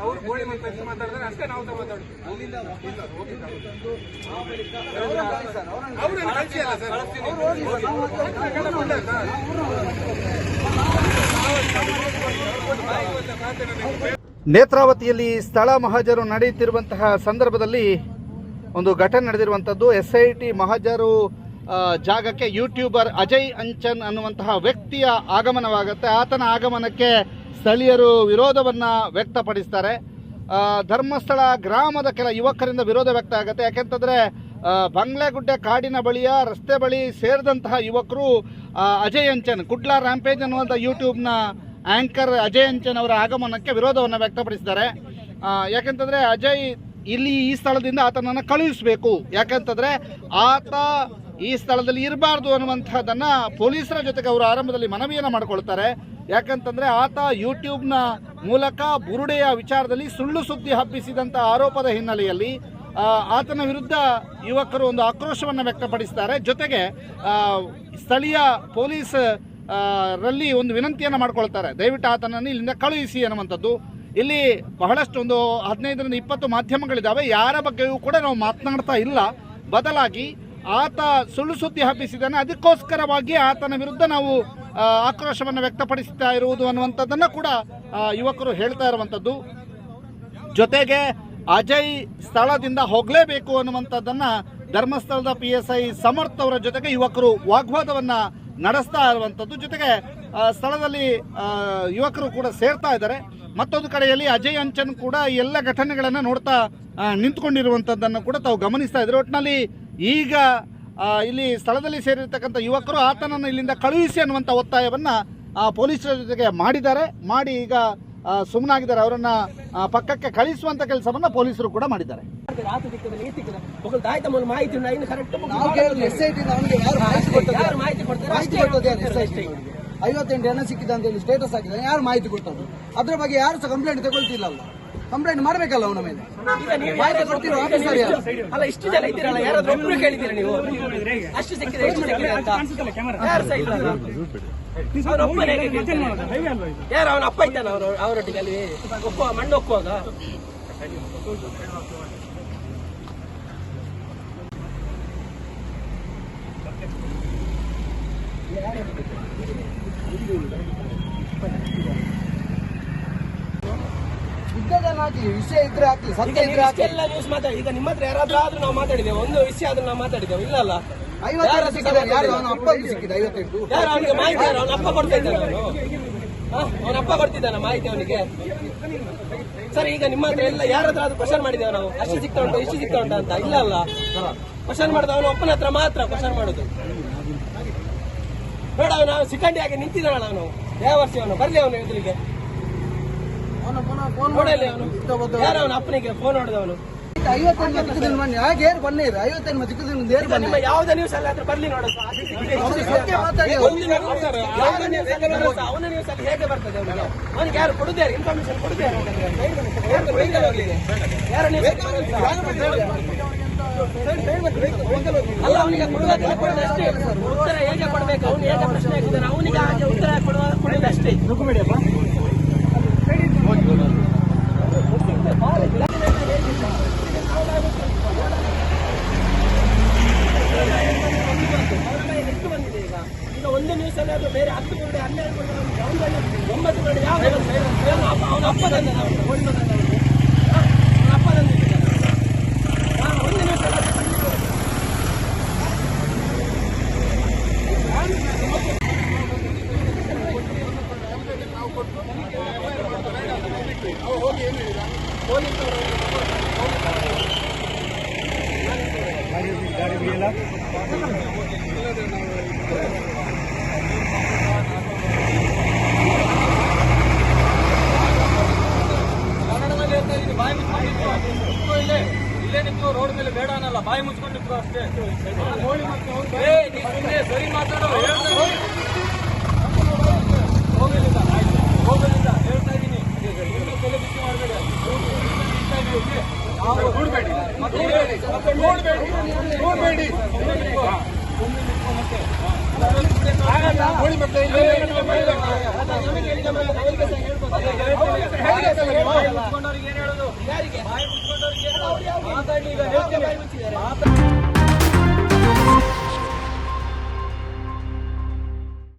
ಅವ್ರು ಗೋಳಿ ಮಾತಾಡಿ ಮಾತಾಡಿದ್ರೆ ಅಷ್ಟೇ ನಾವು ಮಾತಾಡೋದು ಅವ್ರನ್ನ ಕಳ್ಸಿ ಅಲ್ಲ ಸರ್ ನೇತ್ರಾವತಿಯಲ್ಲಿ ಸ್ಥಳ ಮಹಾಜರು ನಡೆಯುತ್ತಿರುವಂತಹ ಸಂದರ್ಭದಲ್ಲಿ ಒಂದು ಘಟನೆ ನಡೆದಿರುವಂಥದ್ದು ಎಸ್ ಐ ಟಿ ಮಹಾಜರು ಜಾಗಕ್ಕೆ ಯೂಟ್ಯೂಬರ್ ಅಜಯ್ ಅಂಚನ್ ಅನ್ನುವಂತಹ ವ್ಯಕ್ತಿಯ ಆಗಮನವಾಗುತ್ತೆ. ಆತನ ಆಗಮನಕ್ಕೆ ಸ್ಥಳೀಯರು ವಿರೋಧವನ್ನು ವ್ಯಕ್ತಪಡಿಸ್ತಾರೆ. ಧರ್ಮಸ್ಥಳ ಗ್ರಾಮದ ಕೆಲ ಯುವಕರಿಂದ ವಿರೋಧ ವ್ಯಕ್ತ ಆಗುತ್ತೆ. ಯಾಕೆಂತಂದರೆ ಬಂಗ್ಲೆಗುಡ್ಡೆ ಕಾಡಿನ ಬಳಿಯ ರಸ್ತೆ ಬಳಿ ಸೇರಿದಂತಹ ಯುವಕರು ಅಜಯ್ ಅಂಚನ್, ಕುಡ್ಲಾ ರ್ಯಾಂಪೇಜ್ ಅನ್ನುವಂಥ ಯೂಟ್ಯೂಬ್ನ ಆಂಕರ್ ಅಜಯ್ ಅಂಚನ್ ಅವರ ಆಗಮನಕ್ಕೆ ವಿರೋಧವನ್ನು ವ್ಯಕ್ತಪಡಿಸಿದ್ದಾರೆ. ಯಾಕಂತಂದರೆ ಅಜಯ್ ಇಲ್ಲಿ ಈ ಸ್ಥಳದಿಂದ ಆತನನ್ನು ಕಳುಹಿಸಬೇಕು. ಯಾಕಂತಂದರೆ ಆತ ಈ ಸ್ಥಳದಲ್ಲಿ ಇರಬಾರ್ದು ಅನ್ನುವಂಥದ್ದನ್ನು ಪೊಲೀಸರ ಜೊತೆಗೆ ಅವರು ಆರಂಭದಲ್ಲಿ ಮನವಿಯನ್ನು ಮಾಡಿಕೊಳ್ತಾರೆ. ಯಾಕಂತಂದರೆ ಆತ ಯೂಟ್ಯೂಬ್ನ ಮೂಲಕ ಬುರುಡೆಯ ವಿಚಾರದಲ್ಲಿ ಸುಳ್ಳು ಸುದ್ದಿ ಹಬ್ಬಿಸಿದಂಥ ಆರೋಪದ ಹಿನ್ನೆಲೆಯಲ್ಲಿ ಆತನ ವಿರುದ್ಧ ಯುವಕರು ಒಂದು ಆಕ್ರೋಶವನ್ನು ವ್ಯಕ್ತಪಡಿಸ್ತಾರೆ. ಜೊತೆಗೆ ಸ್ಥಳೀಯ ಪೊಲೀಸ್ ರಲ್ಲಿ ಒಂದು ವಿನಂತಿಯನ್ನು ಮಾಡ್ಕೊಳ್ತಾರೆ. ದಯವಿಟ್ಟು ಆತನನ್ನು ಇಲ್ಲಿಂದ ಕಳುಹಿಸಿ ಅನ್ನುವಂಥದ್ದು. ಇಲ್ಲಿ ಬಹಳಷ್ಟು ಒಂದು ಹದಿನೈದರಿಂದ ಇಪ್ಪತ್ತು ಮಾಧ್ಯಮಗಳಿದ್ದಾವೆ ಯಾರ ಬಗ್ಗೆಯೂ ಕೂಡ ನಾವು ಮಾತನಾಡ್ತಾ ಇಲ್ಲ. ಬದಲಾಗಿ ಆತ ಸುಳ್ಳು ಸುದ್ದಿ ಹಬ್ಬಿಸಿದ್ದಾನೆ. ಅದಕ್ಕೋಸ್ಕರವಾಗಿ ಆತನ ವಿರುದ್ಧ ನಾವು ಆಕ್ರೋಶವನ್ನು ವ್ಯಕ್ತಪಡಿಸ್ತಾ ಇರುವುದು ಅನ್ನುವಂಥದ್ದನ್ನು ಕೂಡ ಯುವಕರು ಹೇಳ್ತಾ ಇರುವಂಥದ್ದು. ಜೊತೆಗೆ ಅಜಯ್ ಸ್ಥಳದಿಂದ ಹೋಗಲೇಬೇಕು ಅನ್ನುವಂಥದ್ದನ್ನ ಧರ್ಮಸ್ಥಳದ ಪಿ ಎಸ್ ಐ ಸಮರ್ಥ್ ಅವರ ಜೊತೆಗೆ ಯುವಕರು ವಾಗ್ವಾದವನ್ನ ನಡೆಸ್ತಾ ಇರುವಂಥದ್ದು ಜೊತೆಗೆ ಸ್ಥಳದಲ್ಲಿ ಯುವಕರು ಕೂಡ ಸೇರ್ತಾ ಇದ್ದಾರೆ. ಮತ್ತೊಂದು ಕಡೆಯಲ್ಲಿ ಅಜಯ್ ಅಂಚನ್ ಕೂಡ ಎಲ್ಲ ಘಟನೆಗಳನ್ನು ನೋಡ್ತಾ ನಿಂತ್ಕೊಂಡಿರುವಂಥದ್ದನ್ನು ಕೂಡ ತಾವು ಗಮನಿಸ್ತಾ ಇದ್ದಾರೆ. ಒಟ್ಟಿನಲ್ಲಿ ಈಗ ಇಲ್ಲಿ ಸ್ಥಳದಲ್ಲಿ ಸೇರಿರ್ತಕ್ಕಂಥ ಯುವಕರು ಆತನನ್ನು ಇಲ್ಲಿಂದ ಕಳುಹಿಸಿ ಅನ್ನುವಂಥ ಒತ್ತಾಯವನ್ನು ಆ, ಪೊಲೀಸರ ಜೊತೆಗೆ ಮಾಡಿದ್ದಾರೆ. ಮಾಡಿ ಈಗ ಸುಮ್ಮನಾಗಿದ್ದಾರೆ ಅವರನ್ನ ಪಕ್ಕಕ್ಕೆ ಕಳಿಸುವಂತ ಕೆಲಸವನ್ನ ಪೊಲೀಸರು ಕೂಡ ಮಾಡಿದ್ದಾರೆ. ಮಾಹಿತಿ ಎಸ್ ಐವತ್ತೆಂಟು ಜನ ಸಿಕ್ಕಿದೆ ಅಂತ ಹೇಳಿ ಸ್ಟೇಟಸ್ ಹಾಕಿದ್ರೆ ಯಾರು ಮಾಹಿತಿ ಕೊಟ್ಟದ್ದು? ಅದ್ರ ಬಗ್ಗೆ ಯಾರು ಸಹ ಕಂಪ್ಲೇಂಟ್ ತಗೊಳ್ತಿಲ್ಲಲ್ಲ ಕಂಪ್ಲೇಂಟ್ ಮಾಡಬೇಕಲ್ಲ ಅವನ ಮೇಲೆ. ಮಾಹಿತಿ ಕೊಡ್ತಿರೋ ಆಫೀಸರ್ ಯಾರು ಅಲ್ಲ? ಇಷ್ಟು ಜನ ಇದ್ದೀರಲ್ಲ ಯಾರಾದ್ರೂ ಒಬ್ರು ಕೇಳಿದ್ದೀರಾ ನೀವು? ಅಷ್ಟು ಸಿಕ್ಕಿದೆ ಎಷ್ಟು ಸಿಕ್ಕಿದೆ ಅಂತ. ಯಾರು ಸಹ ಇಲ್ಲ? ಯಾರು ಅವನ ಅಪ್ಪ ಇದ್ದಾನ ಅವರು? ಅವರೊಟ್ಟಿಗೆ ಅಲ್ಲಿ ಒಪ್ಪುವ ಮಣ್ಣು ಒಪ್ಪುವಾಗ? ಹಾಕಿ ವಿಷಯ ಇದ್ರೆ ಹಾಕಿ ಸತ್ಯ ನೀವು ಇದ್ರೆ ಹಾಕಿ ಇಷ್ಟೆಲ್ಲ ನ್ಯೂಸ್ ಮಾತಾಡಿ ಈಗ ನಿಮ್ಮ ಹತ್ರ ಯಾರಾದ್ರೂ ಆದ್ರೂ ನಾವು ಮಾತಾಡಿದ್ದೇವೆ ಒಂದು ವಿಷಯ ಆದ್ರೂ ನಾವು ಮಾತಾಡಿದ್ದೇವೆ ಇಲ್ಲ ಅಲ್ಲ ಐವತ್ತಾರು ಸಿಕ್ಕಿದೆ ಯಾರು ಅವನ ಅಪ್ಪನಿಗೆ ಸಿಕ್ಕಿದೆ ಐವತ್ತೆಂಟು. ಯಾರು ಅವನಿಗೆ ಮಾಹಿತಿ ಯಾರು ಅವನ ಅಪ್ಪ ಕೊಡ್ತಾ ಇದ್ದಾನೆ ಅವನು? ಅಪ್ಪ ಕೊಡ್ತಿದ್ದಾನ ಮಾಹಿತಿ ಅವನಿಗೆ? ಸರ್ ಈಗ ನಿಮ್ಮ ಹತ್ರ ಎಲ್ಲ ಯಾರ ಹತ್ರ ಅದು ಕ್ವಶನ್ ಮಾಡಿದ್ದೇವೆ ನಾವು. ಅಷ್ಟು ಸಿಗ್ತಾ ಉಂಟು ಇಷ್ಟು ಸಿಗ್ತಾ ಉಂಟು ಅಂತ? ಇಲ್ಲ ಅಲ್ಲ ಕ್ವಶನ್ ಮಾಡಿದ ಅವನು ಅಪ್ಪನ ಹತ್ರ ಮಾತ್ರ ಕ್ವಶನ್ ಮಾಡೋದು. ಬೇಡ ಅವನು ಸಿಕ್ಕಂಡಿಯಾಗಿ ನಿಂತಿದ್ದಾನ ನಾನು. ಯಾವ ವರ್ಷ ಅವನು? ಬರ್ಲಿ ಅವನು ಎದುರಿಗೆ ಅವನ ಪುನಃ ಫೋನ್ ನೋಡಲಿ ಅವನು ಯಾರು ಅವನ ಅಪ್ಪನಿಗೆ ಫೋನ್ ಹೊಡೆದವನು? ಯಾವುದೇ ನ್ಯೂಸ್ ಅಲ್ಲ ಬರ್ಲಿ ನೋಡು. ಅವ್ನು ನ್ಯೂಸ್ ಅಲ್ಲಿ ಹೇಗೆ ಬರ್ತದೆ ಅವನಿಗೆ? ಯಾರು ಇನ್ಫಾರ್ಮೇಶನ್ ಹೋಗ್ಲಿದೆ ಅಲ್ಲ ಅವನಿಗೆ ಅಷ್ಟೇ ಉತ್ತರ ಹೇಗೆ ಕೊಡಬೇಕು? ಅವನು ಹೇಗೆ ಪ್ರಶ್ನೆ ಹಾಕಿದ್ದಾನೆ? ಅವನಿಗೆ ಹಾಗೆ ಉತ್ತರ ಕೊಡುವ ಕೊಡುವುದಷ್ಟೇ ಎಷ್ಟು ಬಂದಿದೆ ಈಗ ಈಗ ಒಂದು ನ್ಯೂಸ್ ಅಲ್ಲಿ ಅದು ಬೇರೆ ಹತ್ತು ಕೊಡಿ ಹನ್ನೆರಡು ಕೊಡಿ ಒಂದಲ್ಲ ಒಂಬತ್ತು ಕೊಡಿ ಯಾವ ಅವನ ಅಪ್ಪ ತಂದ ಅವನ ಅಪ್ಪ ತಂದಿದ್ದಾನೆ ಹಾ, ಒಂದು ನ್ಯೂಸ್ ಅಲ್ಲ ಕನ್ನಡದಲ್ಲಿ ಹೇಳ್ತಾ ಇದೀನಿ ಬಾಯಿ ಮುಚ್ಕೊಂಡಿತ್ತು ಇಲ್ಲೇ ಇಲ್ಲೇ ನಿಂತು ರೋಡ್ ಮೇಲೆ ಬೇಡ ಅನ್ನಲ್ಲ ಬಾಯಿ ಮುಚ್ಕೊಂಡಿದ್ರು ಅಷ್ಟೇ. ಸರಿ ಮಾತಾಡೋ Vai, professor Doriano.